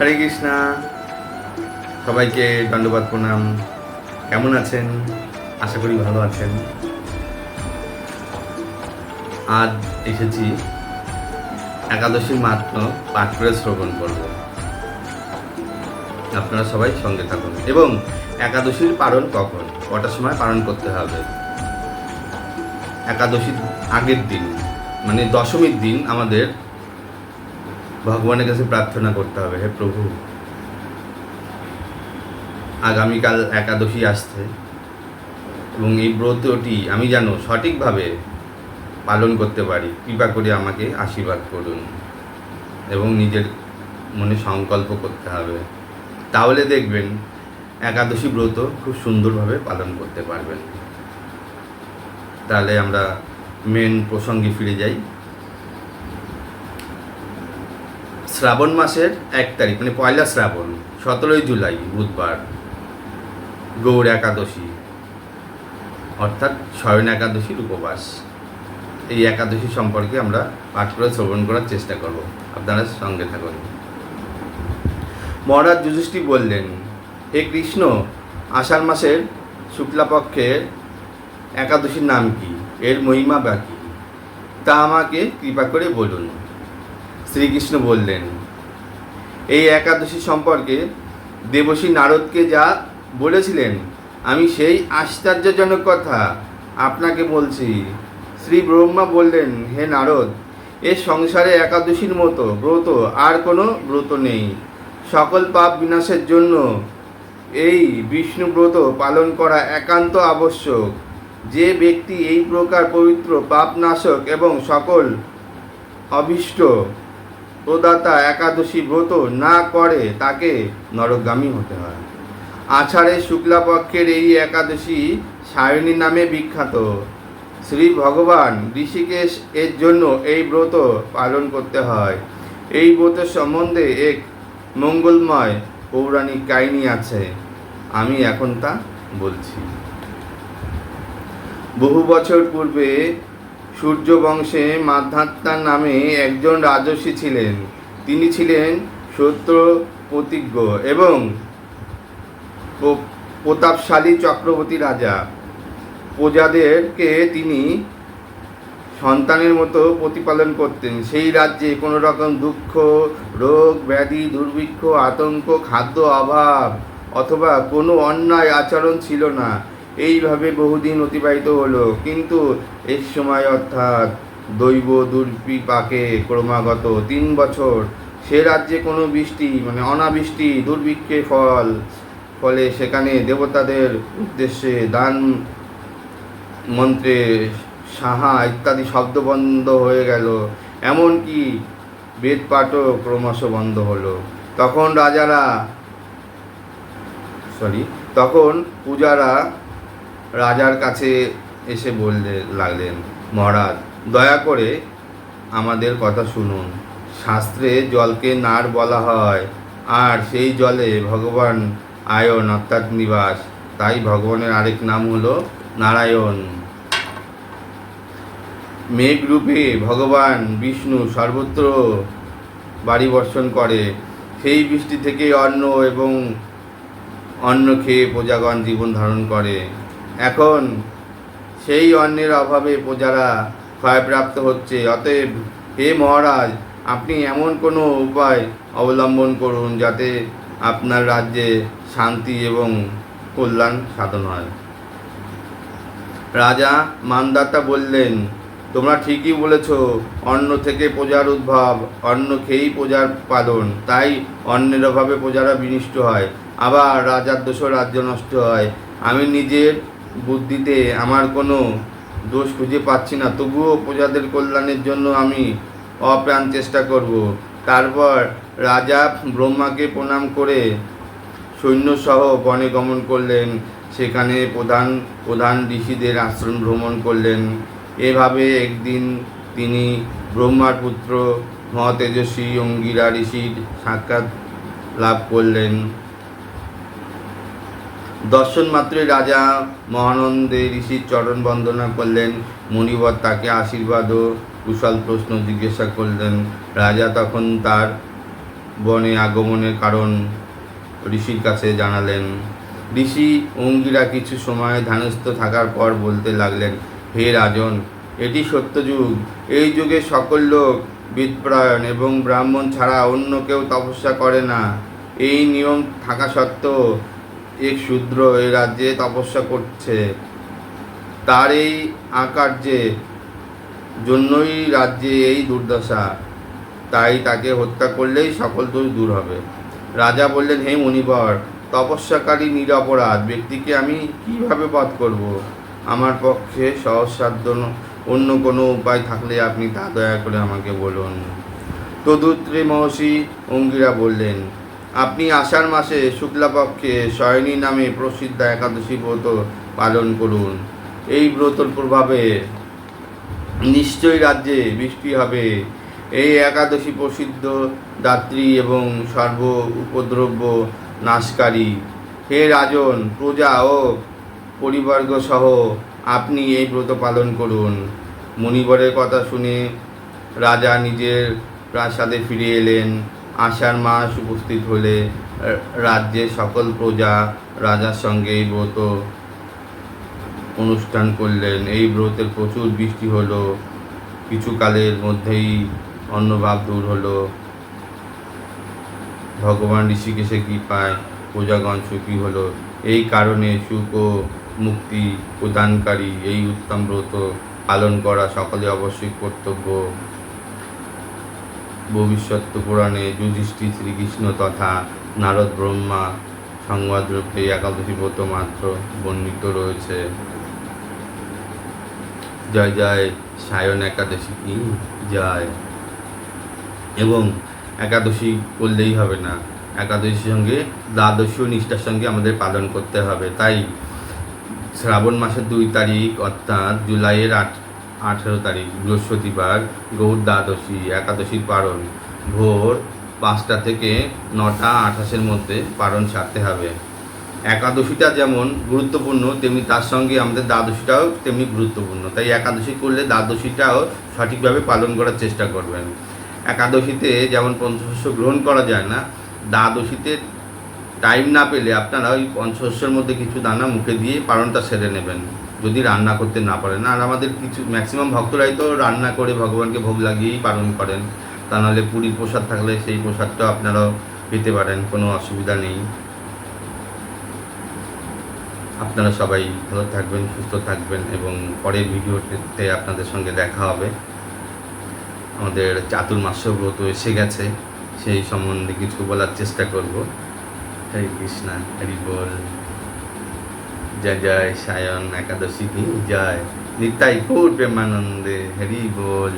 হরে কৃষ্ণা। সবাইকে দণ্ডবাদ, প্রণাম। কেমন আছেন? আশা করি ভালো আছেন। আজ এসেছি একাদশীর মাত্র পাঠ করে শ্রবণ করব। আপনারা সবাই সঙ্গে থাকুন। এবং একাদশীর পালন কখন? কটার সময় পালন করতে হবে? একাদশীর আগের দিন মানে দশমীর দিন আমাদের ভগবানের কাছে প্রার্থনা করতে হবে, হে প্রভু। আগামীকাল একাদশী আসছে এবং এই ব্রতটি আমি যেন সঠিকভাবে পালন করতে পারি, কৃপা করে আমাকে আশীর্বাদ করুন এবং নিজের মনে সংকল্প করতে হবে। তাহলে দেখবেন একাদশী ব্রত খুব সুন্দরভাবে পালন করতে পারবেন। তাহলে আমরা মেন প্রসঙ্গে ফিরে যাই। শ্রাবণ মাসের এক তারিখ মানে পয়লা শ্রাবণ, সতেরোই জুলাই, বুধবার, গৌর একাদশী, অর্থাৎ শয়ন একাদশীর উপবাস। এই একাদশী সম্পর্কে আমরা পাঠ করে শ্রবণ করার চেষ্টা করব। আপনারা সঙ্গে থাকুন। মহারাজ যুধিষ্ঠি বললেন, হে কৃষ্ণ, আষাঢ় মাসের শুক্লাপক্ষের একাদশীর নাম কি? এর মহিমা বা কি? তা আমাকে কৃপা করে বলুন। শ্রীকৃষ্ণ বললেন, এই একাদশী সম্পর্কে দেবশ্রী নারদকে যা বলেছিলেন, আমি সেই আশ্চর্যজনক কথা আপনাকে বলছি। শ্রী ব্রহ্মা বললেন, হে নারদ, এ সংসারে একাদশীর মতো ব্রত আর কোনো ব্রত নেই। সকল পাপ বিনাশের জন্য এই বিষ্ণু ব্রত পালন করা একান্ত আবশ্যক। যে ব্যক্তি এই প্রকার পবিত্র পাপনাশক এবং সকল অভীষ্ট প্রদাতা একাদশী ব্রত না করে তাকে নরকগামী হতে হয়। আষাঢ়ে শুক্লাপক্ষের এই একাদশী সায়নী নামে বিখ্যাত। শ্রী ভগবান ঋষিকেশ এর জন্য এই ব্রত পালন করতে হয়। এই ব্রতের সম্বন্ধে এক মঙ্গলময় পৌরাণিক কাহিনী আছে। আমি এখন তা বলছি। বহু বছর পূর্বে সূর্য বংশে মাধ্যাত্মা নামে একজন রাজস্বী ছিলেন। তিনি ছিলেন সত্য প্রতিজ্ঞ এবং প্রতাপশালী চক্রবর্তী রাজা। প্রজাদেরকে তিনি সন্তানের মতো প্রতিপালন করতেন। সেই রাজ্যে কোনো রকম দুঃখ, রোগ, ব্যাধি, দুর্ভিক্ষ, আতঙ্ক, খাদ্য অভাব অথবা কোনো অন্যায় আচরণ ছিল না। এইভাবে বহুদিন অতিবাহিত হলো। কিন্তু এক সময় অর্থাৎ দৈব দুর্বিপাকে ক্রমাগত তিন বছর সে রাজ্যে কোনো বৃষ্টি মানে অনাবৃষ্টি দুর্ভিক্ষে ফল, ফলে সেখানে দেবতাদের উদ্দেশ্যে দান মন্ত্রে সাহা ইত্যাদি শব্দ বন্ধ হয়ে গেল। এমনকি বেদ পাঠও ক্রমশ বন্ধ হলো। তখন রাজারা সরি তখন পূজারা রাজার কাছে এসে বললে, লাগলেন, মহারাজ, দয়া করে আমাদের কথা শুনুন। শাস্ত্রে জলকে নার বলা হয়, আর সেই জলে ভগবান আয়ন, অর্থাৎ নিবাস। তাই ভগবানের আরেক নাম হলো নারায়ণ। মেঘরূপে ভগবান বিষ্ণু সর্বত্র বাড়ি বর্ষণ করে। সেই বৃষ্টি থেকে অন্ন এবং অন্ন খেয়ে প্রজাগণ জীবন ধারণ করে। এখন সেই অন্নের অভাবে প্রজারা ক্ষয়প্রাপ্ত হচ্ছে। অতএব হে মহারাজ, আপনি এমন কোনো উপায় অবলম্বন করুন যাতে আপনার রাজ্যে শান্তি এবং কল্যাণ সাধন হয়। রাজা মানদাতা বললেন, তোমরা ঠিকই বলেছ, অন্ন থেকে প্রজার উদ্ভব, অন্ন খেয়েই প্রজার পালন, তাই অন্নের অভাবে প্রজারা বিনিষ্ট হয়। আবার রাজার দোষও রাজ্য নষ্ট হয়। আমি নিজের বুদ্ধিতে আমার কোনো দোষ খুঁজে পাচ্ছি না। তবুও প্রজাদের কল্যাণের জন্য আমি অপ্রাণ চেষ্টা করব। তারপর রাজা ব্রহ্মাকে প্রণাম করে সৈন্যসহ বনে গমন করলেন। সেখানে প্রধান প্রধান ঋষিদের আশ্রম ভ্রমণ করলেন। এভাবে একদিন তিনি ব্রহ্মার পুত্র মহাতেজস্বী অঙ্গিরা ঋষির সাক্ষাৎ লাভ করলেন। দর্শন মাত্রই রাজা মহানন্দে ঋষির চরণ বন্দনা করলেন। মুনিবর তাকে আশীর্বাদ ও কুশল প্রশ্ন জিজ্ঞাসা করলেন। রাজা তখন তার বনে আগমনের কারণ ঋষির কাছে জানালেন। ঋষি অঙ্গিরা কিছু সময় ধ্যানস্থ থাকার পর বলতে লাগলেন, হে রাজন, এটি সত্যযুগ এই যুগে সকল লোক বিদপ্রায়ণ এবং ব্রাহ্মণ ছাড়া অন্য কেউ তপস্যা করে না। এই নিয়ম থাকা সত্ত্বেও এক শূদ্র এই রাজ্যে তপস্যা করছে। তার এই আকার্যে জন্যই রাজ্যে এই দুর্দশা। তাই তাকে হত্যা করলেই সকল দোষ দূর হবে। রাজা বললেন, হে মণিবর তপস্যাকারী নিরপরাধ ব্যক্তিকে আমি কীভাবে বধ করব? আমার পক্ষে সহজসাধ্য ন- অন্য কোনো উপায় থাকলে আপনি তা দয়া করে আমাকে বলুন। তদুত্রে মহর্ষি অঙ্গিরা বললেন আপনি আষাঢ় মাসে শুক্লাপক্ষে শয়নী নামে প্রসিদ্ধ একাদশী ব্রত পালন করুন। এই ব্রতর প্রভাবে নিশ্চয়ই রাজ্যে বৃষ্টি হবে। এই একাদশী প্রসিদ্ধ দাত্রী এবং সর্ব উপদ্রব্য নাশকারী। হে রাজন, প্রজা ও পরিবর্গ সহ আপনি এই ব্রত পালন করুন। মণিবরের কথা শুনে রাজা নিজের প্রাসাদে ফিরে এলেন। আষাঢ় মাস উপস্থিত হলে রাজ্যের সকল প্রজা রাজার সঙ্গে এই ব্রত অনুষ্ঠান করলেন। এই ব্রতের প্রচুর বৃষ্টি হলো। কিছু কালের মধ্যেই অন্নভাব দূর হলো। ভগবান ঋষিকেশে কৃপায় প্রজাগণ সুখী হলো। এই কারণে সুখ ও মুক্তি প্রদানকারী এই উত্তম ব্রত পালন করা সকলে অবশ্যই কর্তব্য। ভবিষ্যৎ পুরাণে যুধিষ্ঠির শ্রীকৃষ্ণ তথা নারদ ব্রহ্মা সংবাদরূপে একাদশী ব্রত মাত্র বর্ণিত রয়েছে। জয় জয় সায়ন একাদশী কি? জয়। এবং একাদশী করলেই হবে না। একাদশীর সঙ্গে দ্বাদশী ও নিষ্ঠার সঙ্গে আমাদের পালন করতে হবে। তাই শ্রাবণ মাসের দুই তারিখ অর্থাৎ জুলাইয়ের আট আঠেরো তারিখ, বৃহস্পতিবার, গৌর দ্বাদশী একাদশীর পারণ। ভোর পাঁচটা থেকে নটা আঠাশের মধ্যে পালন সারতে হবে। একাদশীটা যেমন গুরুত্বপূর্ণ, তেমনি তার সঙ্গে আমাদের দ্বাদশীটাও তেমনি গুরুত্বপূর্ণ। তাই একাদশী করলে দ্বাদশীটাও সঠিকভাবে পালন করার চেষ্টা করবেন। একাদশীতে যেমন পঞ্চশস্য গ্রহণ করা যায় না, দ্বাদশীতে টাইম না পেলে আপনারা ওই পঞ্চশস্যের মধ্যে কিছু দানা মুখে দিয়ে পালনটা সেরে নেবেন। যদি রান্না করতে না পারেন আর আমাদের কিছু ম্যাক্সিমাম ভক্তরাই তো রান্না করে ভগবানকে ভোগ লাগিয়েই পালন করেন। তা নাহলে পুরীর প্রসাদ থাকলে সেই প্রসাদটা আপনারাও পেতে পারেন, কোনো অসুবিধা নেই। আপনারা সবাই ভালো থাকবেন, সুস্থ থাকবেন এবং পরের ভিডিওতে আপনাদের সঙ্গে দেখা হবে। আমাদের চাতুর্মাস্য ব্রত এসে গেছে, সেই সম্বন্ধে কিছু বলার চেষ্টা করব। হরে কৃষ্ণ, হরি বল। জয় জয় সায়ন একাদশী কি জয় নিতাই গৌর মানন্দে হরি বল